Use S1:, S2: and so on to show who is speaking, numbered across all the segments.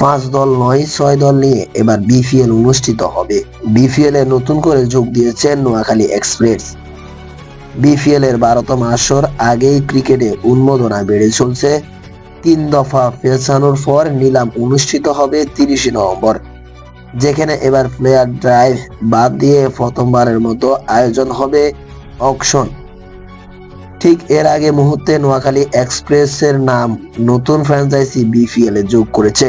S1: পাঁচ দল নয়, ছয় দল নিয়ে এবার বিপিএল অনুষ্ঠিত হবে। বিপিএল এ নতুন করে যোগ দিয়েছেন নোয়াখালী এক্সপ্রেস বিপিএল এর বারোতম আসর আগেই ক্রিকেটে উন্মোদনা বেড়ে চলছে। তিন দফা পেছানোর পর নিলাম অনুষ্ঠিত হবে তিরিশে নভেম্বর। যেখানে এবার প্লেয়ার ড্রাইভ বাদ দিয়ে প্রথমবারের মতো আয়োজন হবে অকশন। ঠিক এর আগে মুহূর্তে নোয়াখালী এক্সপ্রেসের নাম নতুন ফ্র্যাঞ্চাইজি বিপিএল এ যোগ করেছে।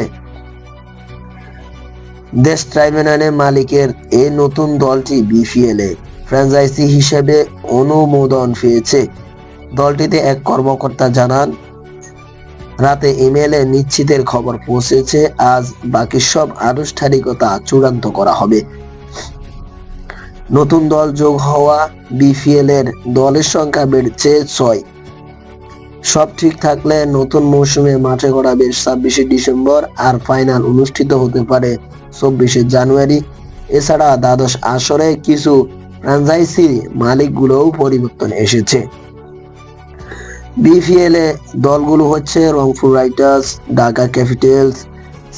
S1: দেশ ট্রাইব্যুনালের মালিকের এই নতুন দলটি বিপিএল এ ফ্র্যাঞ্চাইজি হিসেবে অনুমোদন পেয়েছে। দলটিতে এক কর্মকর্তা জানান, রাতে ইমেলে নিশ্চিতের খবর পৌঁছেছে, আজ বাকি সব আনুষ্ঠানিকতা চূড়ান্ত করা হবে। নতুন দল যোগ হওয়া বিপিএল এর দলের সংখ্যা বেড়েছে ছয়। সব ঠিক থাকলে নতুন মৌসুমে মাঠে গড়াবে ছাব্বিশে ডিসেম্বর আর ফাইনাল অনুষ্ঠিত হতে পারে চব্বিশে জানুয়ারি। এছাড়া দ্বাদশ আসরে কিছু ফ্র্যাঞ্চাইজি মালিকগুলোও পরিবর্তন এসেছে। বিপিএল এ দলগুলো হচ্ছে Rangpur Riders, Dhaka Capitals,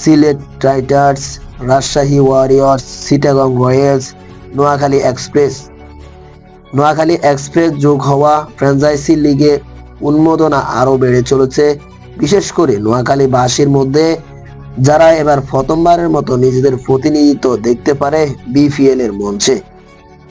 S1: Sylhet Riders, Rajshahi Warriors Chittagong Royals, Noakhali Express. Noakhali Express যোগ হওয়া ফ্র্যাঞ্চাইজি লিগে উন্মোদনা আরও বেড়ে চলেছে, বিশেষ করে নোয়াখালী বাসীর মধ্যে। যারা এবার প্রথমবারের মতো নিজেদের প্রতিনিধিত্ব দেখতে পারে বিপিএল এর মঞ্চে।